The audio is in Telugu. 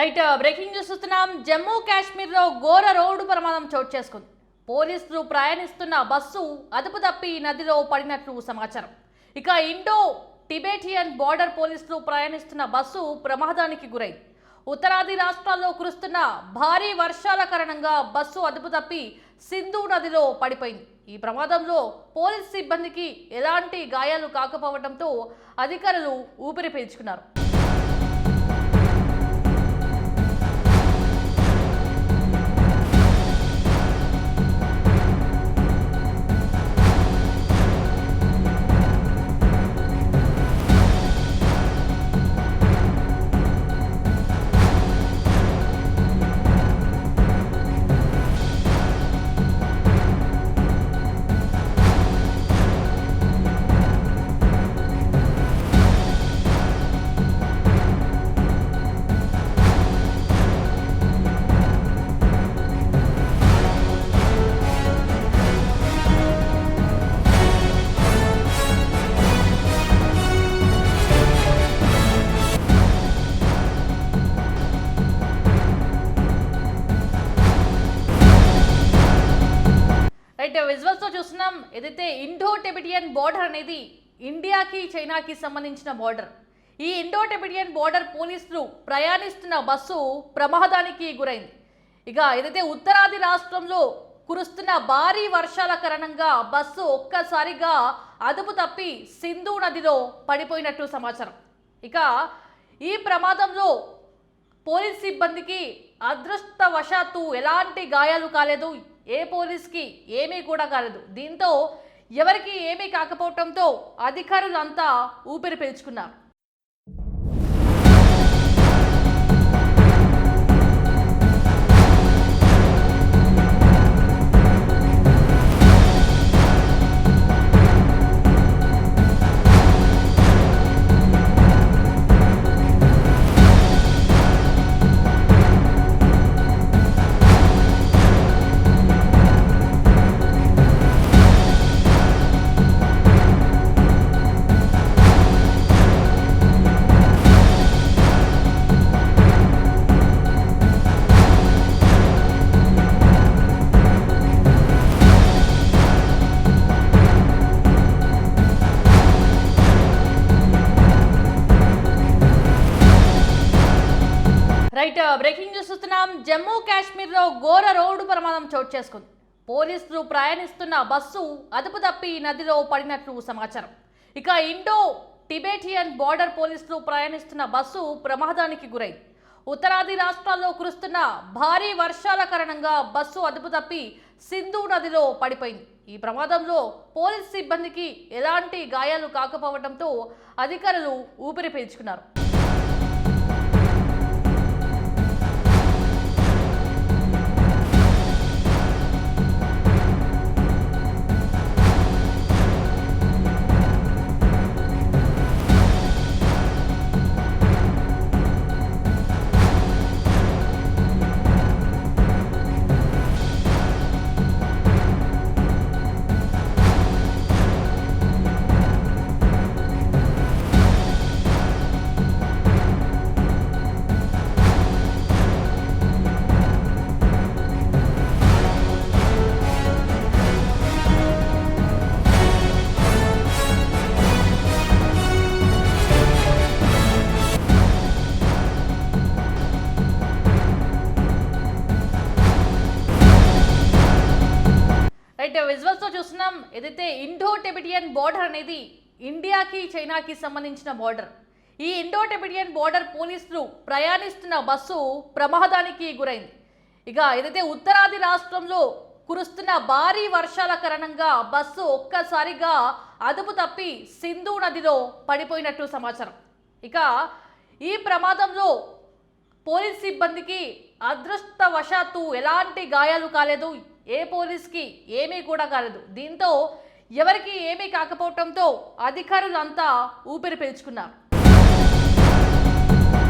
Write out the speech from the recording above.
రైట్ uh, బ్రేకింగ్ న్యూస్ చూస్తున్నాం. జమ్మూ కాశ్మీర్లో ఘోర రోడ్డు ప్రమాదం చోటు చేసుకుంది. పోలీసులు ప్రయాణిస్తున్న బస్సు అదుపు తప్పి నదిలో పడినట్లు సమాచారం. ఇక ఇండో టిబేటియన్ బార్డర్ పోలీసులు ప్రయాణిస్తున్న బస్సు ప్రమాదానికి గురైంది ఉత్తరాది రాష్ట్రాల్లో కురుస్తున్న భారీ వర్షాల కారణంగా బస్సు అదుపు తప్పి సింధు నదిలో పడిపోయింది. ఈ ప్రమాదంలో పోలీస్ సిబ్బందికి ఎలాంటి గాయాలు కాకపోవడంతో అధికారులు ఊపిరి పీల్చుకున్నారు. రైట్ విజువల్స్తో చూస్తున్నాం ఏదైతే ఇండో టెబిటియన్ బార్డర్ అనేది ఇండియాకి చైనాకి సంబంధించిన బార్డర్. ఈ ఇండో టెబిటియన్ బార్డర్ పోలీసులు ప్రయాణిస్తున్న బస్సు ప్రమాదానికి గురైంది. ఇక ఏదైతే ఉత్తరాది రాష్ట్రంలో కురుస్తున్న భారీ వర్షాల కారణంగా బస్సు ఒక్కసారిగా అదుపు తప్పి సింధు నదిలో పడిపోయినట్టు సమాచారం. ఇక ఈ ప్రమాదంలో పోలీస్ సిబ్బందికి అదృష్టవశాత్తు ఎలాంటి గాయాలు కాలేదు. ఏ పోలీస్కి ఏమీ కూడా కాలేదు. దీంతో ఎవరికి ఏమీ కాకపోవటంతో అధికారులంతా ఊపిరి పీల్చుకున్నారు. రైట్ uh, బ్రేకింగ్ న్యూస్ చూస్తున్నాం. జమ్మూ కాశ్మీర్లో ఘోర రోడ్డు ప్రమాదం చోటు చేసుకుంది. పోలీసులు ప్రయాణిస్తున్న బస్సు అదుపు తప్పి నదిలో పడినట్లు సమాచారం. ఇక ఇండో టిబేటియన్ బార్డర్ పోలీసులు ప్రయాణిస్తున్న బస్సు ప్రమాదానికి గురైంది ఉత్తరాది రాష్ట్రాల్లో కురుస్తున్న భారీ వర్షాల కారణంగా బస్సు అదుపు తప్పి సింధు నదిలో పడిపోయింది. ఈ ప్రమాదంలో పోలీస్ సిబ్బందికి ఎలాంటి గాయాలు కాకపోవడంతో అధికారులు ఊపిరి పీల్చుకున్నారు. రైట్ విజువల్స్తో చూస్తున్నాం ఏదైతే ఇండో టెబిటియన్ బార్డర్ అనేది ఇండియాకి చైనాకి సంబంధించిన బార్డర్. ఈ ఇండో టెబిటియన్ బార్డర్ పోలీసులు ప్రయాణిస్తున్న బస్సు ప్రమాదానికి గురైంది. ఇక ఏదైతే ఉత్తరాది రాష్ట్రంలో కురుస్తున్న భారీ వర్షాల కారణంగా బస్సు ఒక్కసారిగా అదుపు తప్పి సింధు నదిలో పడిపోయినట్టు సమాచారం. ఇక ఈ ప్రమాదంలో పోలీస్ సిబ్బందికి అదృష్టవశాత్తు ఎలాంటి గాయాలు కాలేదు. ఏ పోలీస్కి ఏమీ కూడా కాలేదు. దీంతో ఎవరికి ఏమీ కాకపోవటంతో అధికారులంతా ఊపిరి పీల్చుకున్నారు.